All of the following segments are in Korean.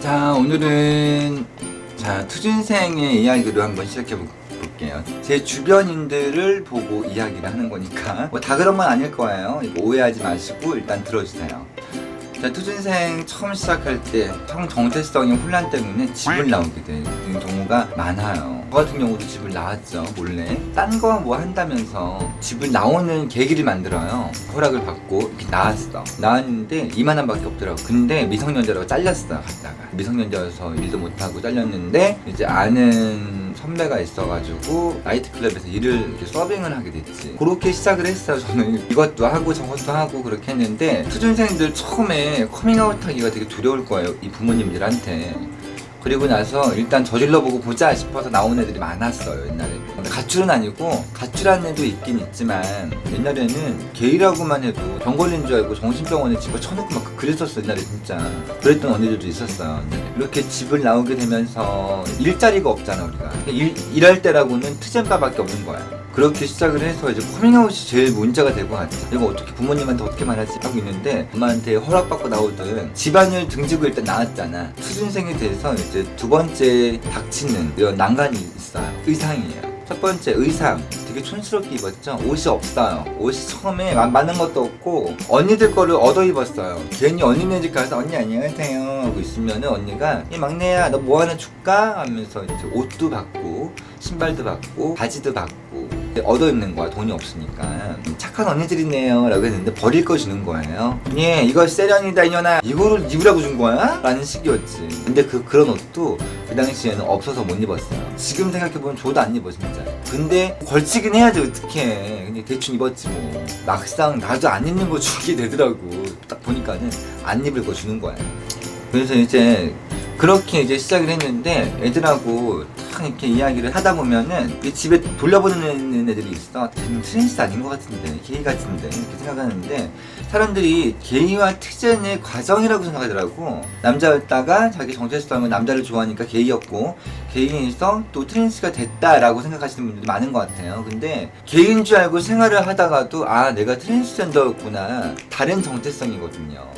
자 오늘은 자 투준생의 이야기로 한번 시작해 볼게요. 제 주변인들을 보고 이야기를 하는 거니까 뭐 다 그런 건 아닐 거예요. 오해하지 마시고 일단 들어주세요. 자 투준생 처음 시작할 때 성 정체성의 혼란 때문에 집을 나오게 되는 경우가 많아요. 저 같은 경우도 집을 나왔죠 몰래. 딴 거 뭐 한다면서 집을 나오는 계기를 만들어요. 허락을 받고 이렇게 나왔어. 나왔는데 2만 원밖에 없더라고. 근데 미성년자라고 잘렸어 갔다가 미성년자여서 일도 못하고 잘렸는데 이제 아는 선배가 있어가지고 나이트클럽에서 일을 이렇게 서빙을 하게 됐지. 그렇게 시작을 했어요. 저는 이것도 하고 저것도 하고 그렇게 했는데 수준생들 처음에 커밍아웃 하기가 되게 두려울 거예요. 이 부모님들한테. 그리고 나서 일단 저질러 보고 보자 싶어서 나온 애들이 많았어요 옛날에 가출은 아니고 가출한 애도 있긴 있지만 옛날에는 게이라고만 해도 병 걸린 줄 알고 정신병원에 집어쳐놓고 막 그랬었어 옛날에 진짜 그랬던 언니들도 있었어요. 이렇게 집을 나오게 되면서 일자리가 없잖아 우리가 일, 일할 때라고는 트젠바밖에 없는 거야 그렇게 시작을 해서 이제 커밍아웃이 제일 문제가 될것 같아. 내가 어떻게 부모님한테 어떻게 말하지 하고 있는데 엄마한테 허락받고 나오든 집안일 등지고 일단 나왔잖아. 수준생이 돼서 이제 두 번째 닥치는 이런 난간이 있어요. 의상이에요. 첫 번째 의상. 되게 촌스럽게 입었죠? 옷이 없어요. 옷이 처음에 마- 많은 것도 없고 언니들 거를 얻어 입었어요. 괜히 언니네 집 가서 언니 안녕하세요 하고 있으면은 언니가 이 막내야 너 뭐 하나 줄까 하면서 이제 옷도 받고 신발도 받고 바지도 받고 얻어 입는 거야. 돈이 없으니까. 착한 언니들이네요. 라고 했는데 버릴 거 주는 거예요. 예 이거 세련이다 이년아. 이거를 입으라고 준 거야? 라는 식이었지. 근데 그 그런 옷도 그 당시에는 없어서 못 입었어요. 지금 생각해보면 저도 안 입어 진짜. 근데 걸치긴 해야지 어떡해. 근데 대충 입었지 뭐. 막상 나도 안 입는 거 주게 되더라고. 딱 보니까는 안 입을 거 주는 거야. 그래서 이제 그렇게 이제 시작을 했는데 애들하고 탁 이렇게 이야기를 하다 보면은 이 집에 돌려보내는 애들이 있어. 트랜스 아닌 것 같은데, 게이 같은데 이렇게 생각하는데 사람들이 게이와 트젠의 과정이라고 생각하더라고. 남자였다가 자기 정체성은 남자를 좋아하니까 게이였고 게이에서 또 트랜스가 됐다라고 생각하시는 분들이 많은 것 같아요. 근데 게이인 줄 알고 생활을 하다가도 아 내가 트랜스젠더였구나 다른 정체성이거든요.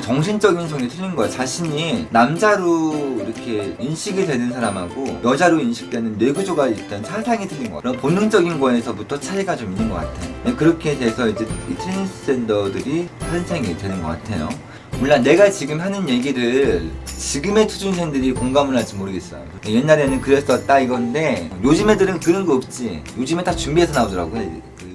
정신적인 성이 틀린 거야. 자신이 남자로 이렇게 인식이 되는 사람하고 여자로 인식되는 뇌구조가 일단 사상이 틀린 거야. 그런 본능적인 거에서부터 차이가 좀 있는 것 같아. 그렇게 돼서 이제 이 트랜스젠더들이 탄생이 되는 것 같아요. 물론 내가 지금 하는 얘기를 지금의 투준생들이 공감을 할지 모르겠어요. 옛날에는 그랬었다 이건데 요즘 애들은 그런 거 없지. 요즘에 다 준비해서 나오더라고. 그